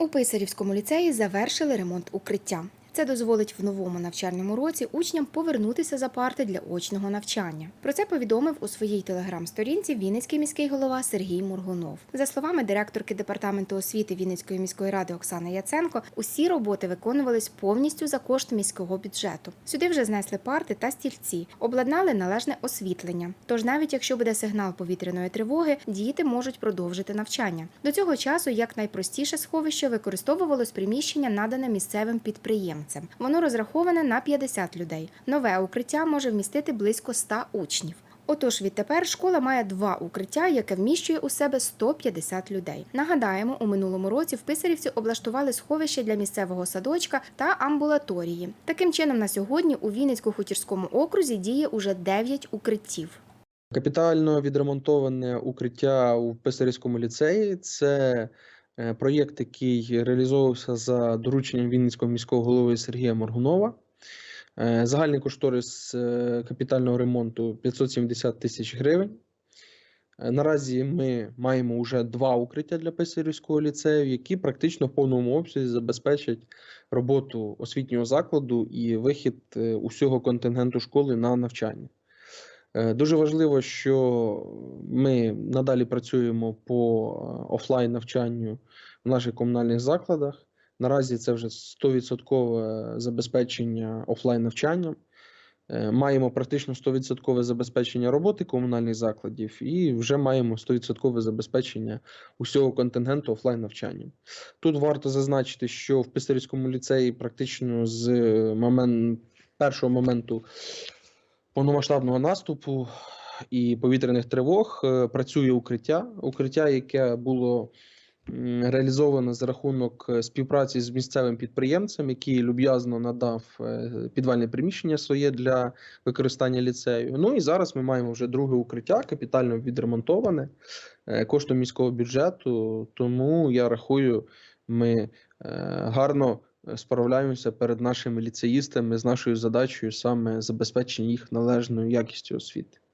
У Писарівському ліцеї завершили ремонт укриття. Це дозволить в новому навчальному році учням повернутися за парти для очного навчання. Про це повідомив у своїй телеграм-сторінці Вінницький міський голова Сергій Мургунов. За словами директорки департаменту освіти Вінницької міської ради Оксани Яценко, усі роботи виконувались повністю за кошт міського бюджету. Сюди вже знесли парти та стільці, обладнали належне освітлення. Тож, навіть якщо буде сигнал повітряної тривоги, діти можуть продовжити навчання. До цього часу як найпростіше сховище використовувалось приміщення, надане місцевим підприємцям. Воно розраховане на 50 людей. Нове укриття може вмістити близько 100 учнів. Отож, відтепер школа має два укриття, яке вміщує у себе 150 людей. Нагадаємо, у минулому році в Писарівці облаштували сховище для місцевого садочка та амбулаторії. Таким чином, на сьогодні у Вінницько-Хутірському окрузі діє уже 9 укриттів. Капітально відремонтоване укриття у Писарівському ліцеї це проєкт, який реалізовувався за дорученням Вінницького міського голови Сергія Моргунова. Е, Загальний кошторис е, капітального ремонту 570 тисяч гривень. Е, Наразі ми маємо вже два укриття для Писарівського ліцею, які практично в повному обсязі забезпечать роботу освітнього закладу і вихід е, усього контингенту школи на навчання. Е, Дуже важливо, що ми надалі працюємо по е, офлайн навчанню в наших комунальних закладах. Наразі це вже 100% забезпечення офлайн навчанням. Е, Маємо практично 100% забезпечення роботи комунальних закладів і вже маємо 100% забезпечення усього контингенту офлайн навчанням. Тут варто зазначити, що в Писарівському ліцеї практично з момент, першого моменту повномасштабного наступу і повітряних тривог е, працює укриття. Укриття, яке було реалізовано за рахунок е, співпраці з місцевим підприємцем, який люб'язно надав е, підвальне приміщення своє для використання ліцею. Ну і зараз ми маємо вже друге укриття, капітально відремонтоване коштом міського бюджету. Тому я рахую, ми гарно справляємося перед нашими ліцеїстами з нашою задачею саме забезпечення їх належною якістю освіти.